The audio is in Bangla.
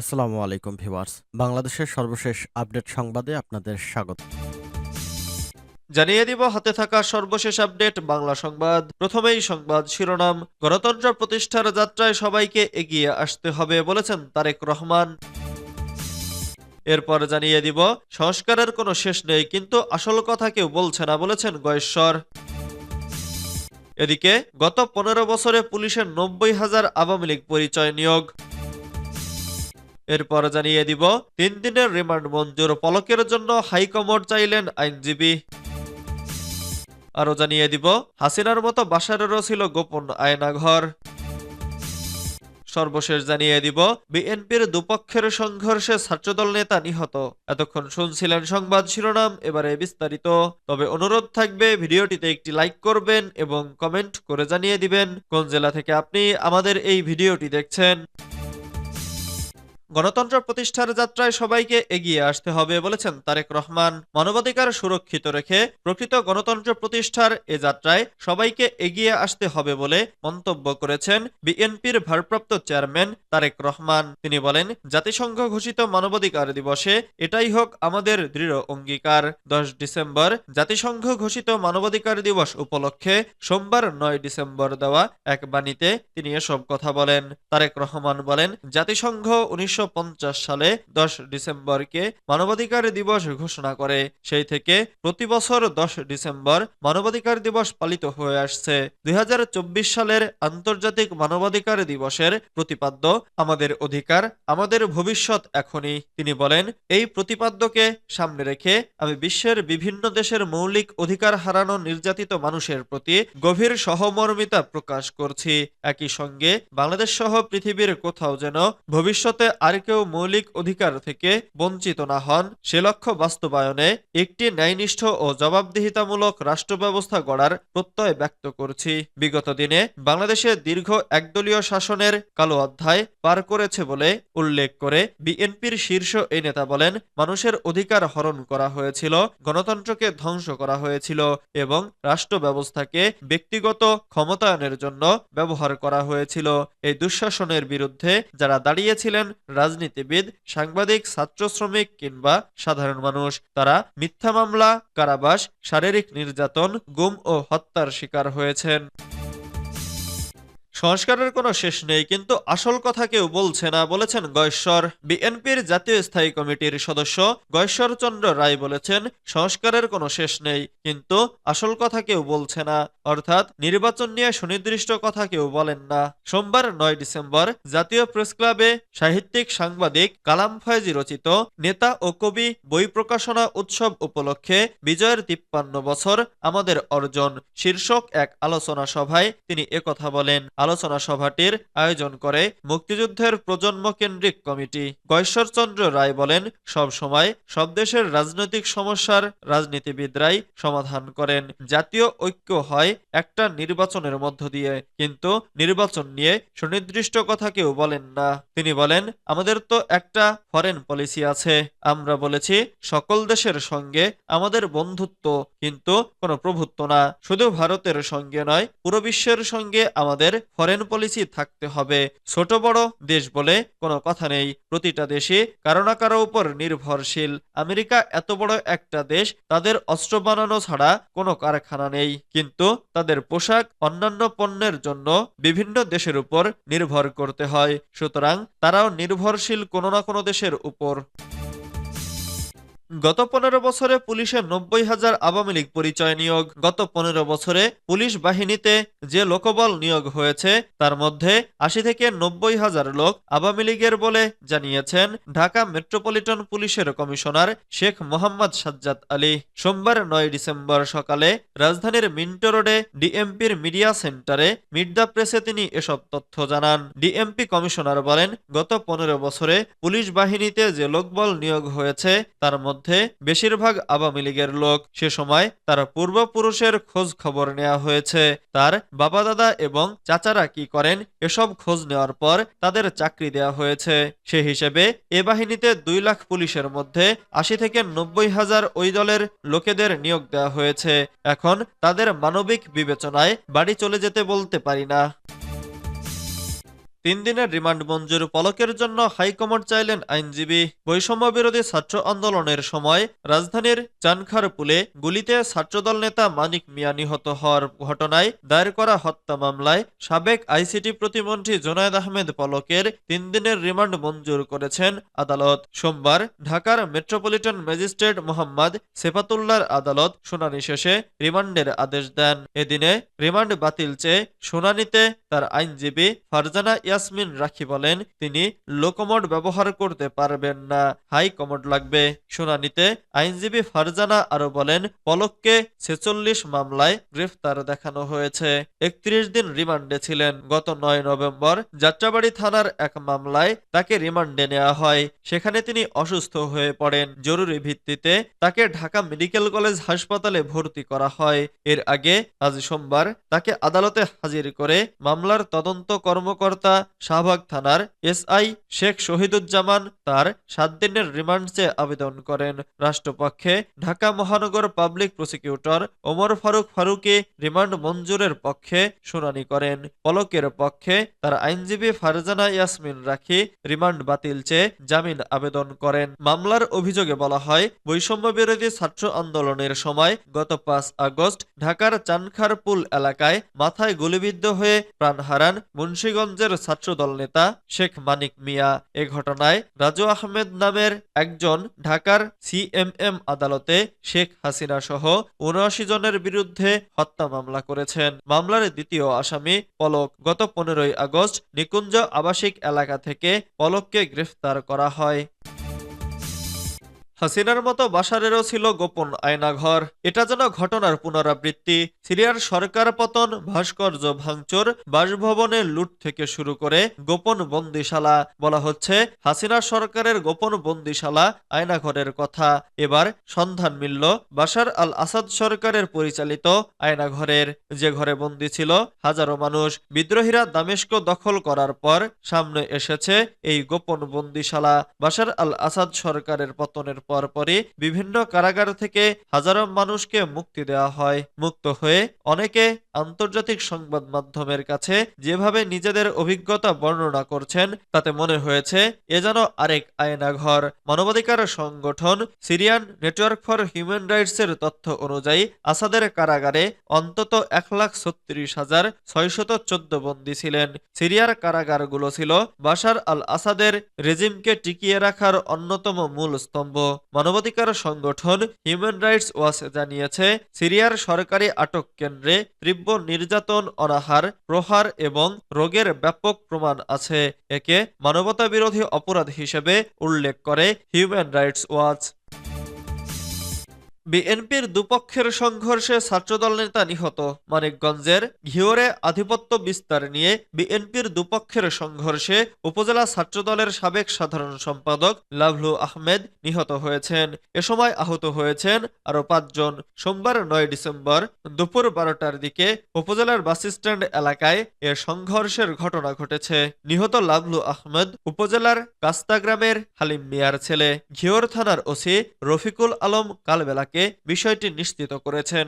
আসসালামু আলাইকুম, ভিউয়ার্স। বাংলাদেশের সর্বশেষ আপডেট সংবাদে আপনাদের স্বাগত। জানিয়ে দিব, হাতে থাকা সর্বশেষ আপডেট, বাংলা সংবাদ। প্রথমেই সংবাদ শিরোনাম, গণতন্ত্র প্রতিষ্ঠার যাত্রায় সবাইকে এগিয়ে আসতে হবে বলেছেন তারেক রহমান। এরপর জানিয়ে দিব, সংস্কারের কোনো শেষ নেই, কিন্তু আসল কথা কেউ বলছে না বলেছেন গয়েশ্বর। এদিকে, গত পনেরো বছরে পুলিশের নব্বই হাজার আওয়ামী লীগ পরিচয় নিয়োগ। এরপর জানিয়ে দিব, তিন দিনের রিমান্ড মঞ্জুর পলকের জন্য হাইকমোর্ট চাইলেন আইনজীবী। আরও জানিয়ে দিব, হাসিনার মতো বাসারেরও ছিল গোপন আয়নাঘর। সর্বশেষ জানিয়ে দিব, বিএনপির দুপক্ষের সংঘর্ষে ছাত্রদল নেতা নিহত। এতক্ষণ শুনছিলেন সংবাদ শিরোনাম, এবারে বিস্তারিত। তবে অনুরোধ থাকবে, ভিডিওটিতে একটি লাইক করবেন এবং কমেন্ট করে জানিয়ে দিবেন, কোন জেলা থেকে আপনি আমাদের এই ভিডিওটি দেখছেন। গণতন্ত্র প্রতিষ্ঠার যাত্রায় সবাইকে এগিয়ে আসতে হবে বলেছেন তারেক রহমান। মানবাধিকার সুরক্ষিত রেখে প্রকৃত গণতন্ত্র প্রতিষ্ঠার এ যাত্রায় সবাইকে এগিয়ে আসতে হবে বলে মন্তব্য করেছেন বিএনপির ভারপ্রাপ্ত চেয়ারম্যান তারেক রহমান। তিনি বলেন, জাতিসংঘ ঘোষিত মানবাধিকার দিবসে এটাই হোক আমাদের দৃঢ় অঙ্গীকার। দশ ডিসেম্বর, জাতিসংঘ ঘোষিত মানবাধিকার দিবস উপলক্ষে সোমবার নয় ডিসেম্বর দেওয়া এক বাণীতে তিনি এসব কথা বলেন। তারেক রহমান বলেন, জাতিসংঘ উনিশশো সালে দশ ডিসেম্বরকে মানবাধিকার দিবস ঘোষণা করে। সেই থেকে প্রতি বছর দশ ডিসেম্বর মানবাধিকার দিবস পালিত হয়ে আসছে। দুই সালের আন্তর্জাতিক মানবাধিকার দিবসের প্রতিপাদ্য আমাদের অধিকার, আমাদের ভবিষ্যৎ এখনই। তিনি বলেন, এই প্রতিপাদ্যকে সামনে রেখে আমি বিশ্বের বিভিন্ন দেশের মৌলিক অধিকার হারানো নির্যাতিত মানুষের প্রতি গভীর সহমর্মিতা প্রকাশ করছি। একই সঙ্গে বাংলাদেশ সহ পৃথিবীর কোথাও যেন ভবিষ্যতে আর কেউ মৌলিক অধিকার থেকে বঞ্চিত না হন। সে লক্ষ্য বাস্তবায়নে একটি ন্যায়নিষ্ঠ ও জবাবদিহিতামূলক রাষ্ট্র ব্যবস্থা গড়ার প্রত্যয় ব্যক্ত করছি। বিগত দিনে বাংলাদেশে দীর্ঘ একদলীয় শাসনের কালো অধ্যায় পার করেছে বলে উল্লেখ করে বিএনপির শীর্ষ এই নেতা বলেন, মানুষের অধিকার হরণ করা হয়েছিল, গণতন্ত্রকে ধ্বংস করা হয়েছিল এবং রাষ্ট্র ব্যবস্থাকে ব্যক্তিগত ক্ষমতায়নের জন্য ব্যবহার করা হয়েছিল। এই দুঃশাসনের বিরুদ্ধে যারা দাঁড়িয়েছিলেন রাজনীতিবিদ, সাংবাদিক, ছাত্র শ্রমিক কিংবা সাধারণ মানুষ। তারা মিথ্যা মামলা, কারাবাস, শারীরিক নির্যাতন, গুম ও হত্যার শিকার হয়েছেন। সংস্কারের কোনো শেষ নেই, কিন্তু আসল কথা কেউ বলছে না, বলেছেন গয়েশ্বর বিএনপির জাতীয় স্থায়ী কমিটির সদস্য গয়েশ্বর চন্দ্র রায় বলেছেন, সংস্কারের কোনো শেষ নেই, কিন্তু আসল কথা কেউ বলছে না। অর্থাৎ নির্বাচন নিয়ে সুনির্দিষ্ট কথা কেউ বলেন না। সোমবার নয় ডিসেম্বর জাতীয় প্রেস ক্লাবে সাহিত্যিক সাংবাদিক কালাম ফয়েজি রচিত নেতা ও কবি বই প্রকাশনা উৎসব উপলক্ষে বিজয়ের তিপ্পান্ন বছর আমাদের অর্জন, শীর্ষক এক আলোচনা সভায় তিনি একথা বলেন। সভাটির আয়োজন করে মুক্তিযুদ্ধের প্রজন্ম কেন্দ্রিক কমিটি। গয়েশ্বরচন্দ্র রায় বলেন, সব সময় সব দেশের রাজনৈতিক সমস্যার রাজনীতিবিদরাই সমাধান করেন। জাতীয় ঐক্য হয় একটা নির্বাচনের মধ্য দিয়ে, কিন্তু নির্বাচন নিয়ে সুনির্দিষ্ট কথা কেউ বলেন না। তিনি বলেন, আমাদের তো একটা ফরেন পলিসি আছে। আমরা বলেছি, সকল দেশের সঙ্গে আমাদের বন্ধুত্ব, কিন্তু কোনো প্রভুত্ব না। শুধু ভারতের সঙ্গে নয়, পুরো বিশ্বের সঙ্গে আমাদের ফরেন পলিসি থাকতে হবে। ছোট বড় দেশ বলে কোনো কথা নেই। প্রতিটা দেশই কারও না কারও উপর নির্ভরশীল। আমেরিকা এত বড় একটা দেশ, তাদের অস্ত্র বানানো ছাড়া কোনো কারখানা নেই। কিন্তু তাদের পোশাক, অন্যান্য পণ্যের জন্য বিভিন্ন দেশের উপর নির্ভর করতে হয়। সুতরাং তারাও নির্ভরশীল কোনো না কোনো দেশের উপর। গত পনেরো বছরে পুলিশের নব্বই হাজার আওয়ামী লীগ পরিচয় নিয়োগ। গত পনেরো বছরে পুলিশ বাহিনীতে যে লোকবল নিয়োগ হয়েছে, তার মধ্যে আশি থেকে নব্বই হাজার লোক আওয়ামী লীগের বলে জানিয়েছেন ঢাকা মেট্রোপলিটন পুলিশের কমিশনার শেখ মোহাম্মদ সাজ্জাদ আলী। সোমবার নয় ডিসেম্বর সকালে রাজধানীর মিন্টো রোডে ডিএমপির মিডিয়া সেন্টারে মিড দ্য প্রেসে তিনি এসব তথ্য জানান। ডিএমপি কমিশনার বলেন, গত পনেরো বছরে পুলিশ বাহিনীতে যে লোকবল নিয়োগ হয়েছে, তার মধ্যে বেশিরভাগ আওয়ামী লীগের লোক সে সময় তার পূর্বপুরুষের খোঁজ খবর নেওয়া হয়েছে। তার বাবা দাদা এবং চাচারা কি করেন, এসব খোঁজ নেওয়ার পর তাদের চাকরি দেওয়া হয়েছে। সে হিসেবে এ বাহিনীতে দুই লাখ পুলিশের মধ্যে আশি থেকে নব্বই হাজার ওই দলের লোকেদের নিয়োগ দেওয়া হয়েছে। এখন তাদের মানবিক বিবেচনায় বাড়ি চলে যেতে বলতে পারি না। তিন দিনের রিমান্ড মঞ্জুর পলকের জন্য হাইকমান্ড চাইলেন আইনজীবী বৈষম্য বিরোধী ছাত্র আন্দোলনের সময় রাজধানীর চানখারপুলে গুলিতে ছাত্রদল নেতা মানিক মিয়া নিহত হওয়ার ঘটনায় দায়ের করা হত্যা মামলায় সাবেক আইসিটি প্রতিমন্ত্রী জোনায়েদ আহমেদ পলকের তিন দিনের রিমান্ড মঞ্জুর করেছেন আদালত। সোমবার ঢাকার মেট্রোপলিটন ম্যাজিস্ট্রেট মোহাম্মদ সেফাতুল্লার আদালত শুনানি শেষে রিমান্ডের আদেশ দেন। এদিনে রিমান্ড বাতিল চেয়ে শুনানিতে তার আইনজীবী ফারজানা ইয়াসমিন রাখি বলেন, তিনি লোকমোড ব্যবহার করতে পারবেন না, হাই কমোড লাগবে। শুনানিতে আইনজীবী ফারজানা আরও বলেন, পলককে ছেচল্লিশ মামলায় গ্রেফতার দেখানো হয়েছে। একত্রিশ দিন রিমান্ডে ছিলেন। গত নয় নভেম্বর যাত্রাবাড়ি থানার এক মামলায় তাকে রিমান্ডে নেওয়া হয়। সেখানে তিনি অসুস্থ হয়ে পড়েন। জরুরি ভিত্তিতে তাকে ঢাকা মেডিকেল কলেজ হাসপাতালে ভর্তি করা হয়। এর আগে আজ সোমবার তাকে আদালতে হাজির করে মামলার তদন্ত কর্মকর্তা শাহবাগ থানার এসআই শেখ শহীদুজ্জামান তার সাত দিনের রিমান্ড চেয়ে আবেদন করেন। রাষ্ট্রপক্ষে ঢাকা মহানগর public prosecutor Omar Faruk Faruki remand মঞ্জুরের পক্ষে শুনানি করেন। পলকের পক্ষে তার আইনজীবী ফারজানা ইয়াসমিন রাখি রিমান্ড বাতিল চেয়ে জামিন আবেদন করেন। মামলার অভিযোগে বলা হয়, বৈষম্য বিরোধী ছাত্র আন্দোলনের সময় গত পাঁচ আগস্ট ঢাকার চানখারপুল এলাকায় মাথায় গুলিবিদ্ধ হয়ে প্রাণ হারান মুন্সীগঞ্জের ছাত্রদল নেতা শেখ মানিক মিয়া। এ ঘটনায় রাজু আহমেদ নামের একজন ঢাকার সিএমএম আদালতে শেখ হাসিনা সহ উনআশি জনের বিরুদ্ধে হত্যা মামলা করেছেন। মামলার দ্বিতীয় আসামি পলক। গত পনেরোই আগস্ট নিকুঞ্জ আবাসিক এলাকা থেকে পলককে গ্রেফতার করা হয়। হাসিনার মতো বাসারেরও ছিল গোপন আয়নাঘর। এটা যেন ঘটনার পুনরাবৃত্তি। সিরিয়ার সরকার পতন, ভাস্কর্য ভাঙচুর বাসভবনে লুট থেকে শুরু করে গোপন বন্দিশালা বলা হচ্ছে। হাসিনা সরকারের গোপন বন্দিশালা আয়নাঘরের কথা। এবার সন্ধান মিলল বাশার আল আসাদ সরকারের পরিচালিত আয়নাঘরের। যে ঘরে বন্দী ছিল হাজারো মানুষ। বিদ্রোহীরা দামেস্ক দখল করার পর সামনে এসেছে এই গোপন বন্দিশালা। বাশার আল আসাদ সরকারের পতনের পরপরই বিভিন্ন কারাগার থেকে হাজারো মানুষকে মুক্তি দেওয়া হয়। মুক্ত হয়ে অনেকে আন্তর্জাতিক সংবাদ মাধ্যমের কাছে যেভাবে নিজেদের অভিজ্ঞতা বর্ণনা করছেন, তাতে মনে হয়েছে এ যেন আরেক আয়নাঘর। মানবাধিকার সংগঠন Syrian network for human rights এর তথ্য অনুযায়ী আসাদের কারাগারে অন্তত এক লাখ ছত্রিশ হাজার ছয়শত চোদ্দ বন্দী ছিলেন। সিরিয়ার কারাগারগুলো ছিল বাশার আল আসাদের রেজিমকে টিকিয়ে রাখার অন্যতম মূল স্তম্ভ। মানবাধিকার সংগঠন হিউম্যান রাইটস ওয়াচ জানিয়েছে, সিরিয়ার সরকারি আটক কেন্দ্রে তীব্র নির্যাতন, অনাহার, প্রহার এবং রোগের ব্যাপক প্রমাণ আছে। একে মানবতা বিরোধী অপরাধ হিসেবে উল্লেখ করে হিউম্যান রাইটস ওয়াচ বিএনপির দুপক্ষের সংঘর্ষে ছাত্রদল নেতা নিহত। মানিকগঞ্জের ঘিওরে আধিপত্য বিস্তার নিয়ে বিএনপির দুপক্ষের সংঘর্ষে উপজেলা ছাত্রদলের সাবেক সাধারণ সম্পাদক লাভলু আহমেদ নিহত হয়েছেন। এ সময় আহত হয়েছেন আরও পাঁচজন। সোমবার নয় ডিসেম্বর দুপুর বারোটার দিকে উপজেলার বাসস্ট্যান্ড এলাকায় এ সংঘর্ষের ঘটনা ঘটেছে। নিহত লাভলু আহমেদ উপজেলার কাস্তা গ্রামের হালিম মিয়ার ছেলে। ঘিওর থানার ওসি রফিকুল আলম কালবেলাকে বিষয়টি নিশ্চিত করেছেন।